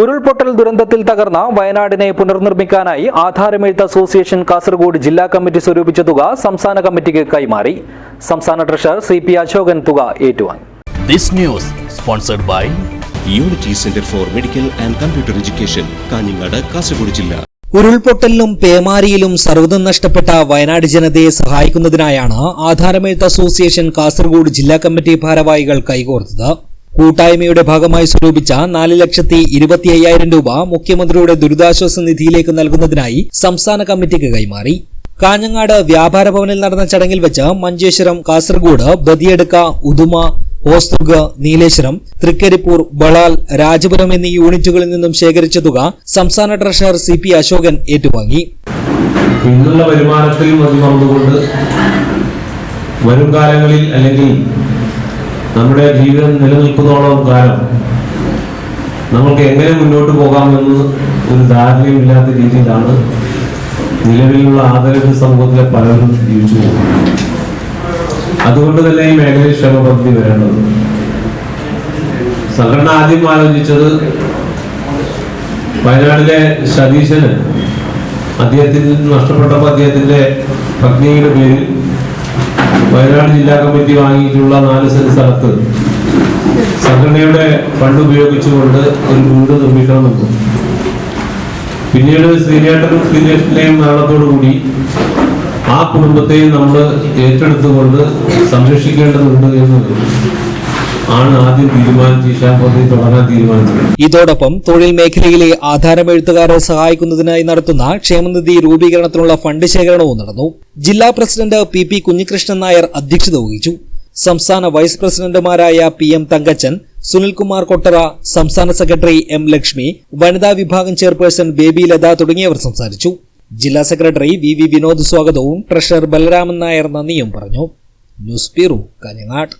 ഉരുൾപൊട്ടൽ ദുരന്തത്തിൽ തകർന്ന വയനാടിനെ പുനർനിർമ്മിക്കാനായി ആധാരമെഴുത്ത് അസോസിയേഷൻ കാസർഗോഡ് ജില്ലാ കമ്മിറ്റി സ്വരൂപിച്ച തുക സംസ്ഥാന കമ്മിറ്റിക്ക് കൈമാറി. സംസ്ഥാന ട്രഷറർ സി പി അശോകൻ തുക ഏറ്റുവാങ്ങി. This news sponsored by unity centre for medical and computer education Kanhangad Kasaragod ജില്ല. ഉരുൾപൊട്ടലിലും പേമാരിയിലും സർവതും നഷ്ടപ്പെട്ട വയനാട് ജനതയെ സഹായിക്കുന്നതിനായാണ് ആധാരമെഴുത്ത് അസോസിയേഷൻ കാസർഗോഡ് ജില്ലാ കമ്മിറ്റി ഭാരവാഹികൾ കൈകോർത്തത്. കൂട്ടായ്മയുടെ ഭാഗമായി സ്വരൂപിച്ച നാല് ലക്ഷത്തി ഇരുപത്തി അയ്യായിരം രൂപ മുഖ്യമന്ത്രിയുടെ ദുരിതാശ്വാസ നിധിയിലേക്ക് നൽകുന്നതിനായി സംസ്ഥാന കമ്മിറ്റിക്ക് കൈമാറി. കാഞ്ഞങ്ങാട് വ്യാപാര ഭവനിൽ നടന്ന ചടങ്ങിൽ വെച്ച് മഞ്ചേശ്വരം കാസർഗോഡ് ബദിയടുക്ക ഉദുമ ഹോസ്തുക നീലേശ്വരം തൃക്കരിപ്പൂർ ബളാൽ രാജപുരം എന്നീ യൂണിറ്റുകളിൽ നിന്നും ശേഖരിച്ച തുക സംസ്ഥാന ട്രഷറർ സി പി അശോകൻ ഏറ്റുവാങ്ങി. ഇന്നുള്ള വരുമാനത്തിൽ വരും കാലങ്ങളിൽ അല്ലെങ്കിൽ നമ്മുടെ ജീവിതം നിലനിൽക്കുന്നോളം കാലം നമുക്ക് എങ്ങനെ മുന്നോട്ട് പോകാമെന്ന് ഒരു ധാരണയുമില്ലാത്ത രീതിയിലാണ് നിലവിലുള്ള ആദരവ് സമൂഹത്തിലെ പലരും ജീവിച്ചു അതുകൊണ്ട് തന്നെ ഈ മേഖലയിൽ ക്ഷമ പദ്ധതി വരേണ്ടത്. സംഘടന ആദ്യം ആലോചിച്ചത് വയനാടിലെ സതീശന് അദ്ദേഹത്തിന് നഷ്ടപ്പെട്ടപ്പോൾ അദ്ദേഹത്തിന്റെ പത്നിയുടെ പേരിൽ വയനാട് ജില്ലാ കമ്മിറ്റി വാങ്ങിയിട്ടുള്ള നാല് സെന്റ് സ്ഥലത്ത് സംഘടനയുടെ ഫണ്ട് ഉപയോഗിച്ചുകൊണ്ട് ഒരു വീട് നിർമ്മിക്കണമെന്നു. പിന്നീട് ശ്രീനേട്ടനും ശ്രീനേട്ടനെയും നാളത്തോടുകൂടി ആ കുടുംബത്തെയും നമ്മൾ ഏറ്റെടുത്തുകൊണ്ട് സംരക്ഷിക്കേണ്ടതുണ്ട് എന്ന് ആണ് ആദ്യം തീരുമാനിച്ച് ഇഷാൻ പദ്ധതി തുടങ്ങാൻ തീരുമാനിച്ചത്. ഇതോടൊപ്പം തൊഴിൽ മേഖലയിലെ ആധാരമെഴുത്തുകാരെ സഹായിക്കുന്നതിനായി നടത്തുന്ന ക്ഷേമനിധി രൂപീകരണത്തിനുള്ള ഫണ്ട് ശേഖരണവും നടന്നു. ജില്ലാ president P P Kunhikrishnan Nair അധ്യക്ഷത വഹിച്ചു. സംസ്ഥാന വൈസ് പ്രസിഡന്റുമാരായ പി എം തങ്കച്ചൻ സുനിൽകുമാർ കൊട്ടറ സംസ്ഥാന സെക്രട്ടറി എം ലക്ഷ്മി വനിതാ വിഭാഗം ചെയർപേഴ്സൺ ബേബി ലത തുടങ്ങിയവർ സംസാരിച്ചു. ജില്ലാ സെക്രട്ടറി വി വി വിനോദ് സ്വാഗതവും ട്രഷറർ ബലരാമൻ നായർ നന്ദിയും പറഞ്ഞു. News bureau Kanhangad.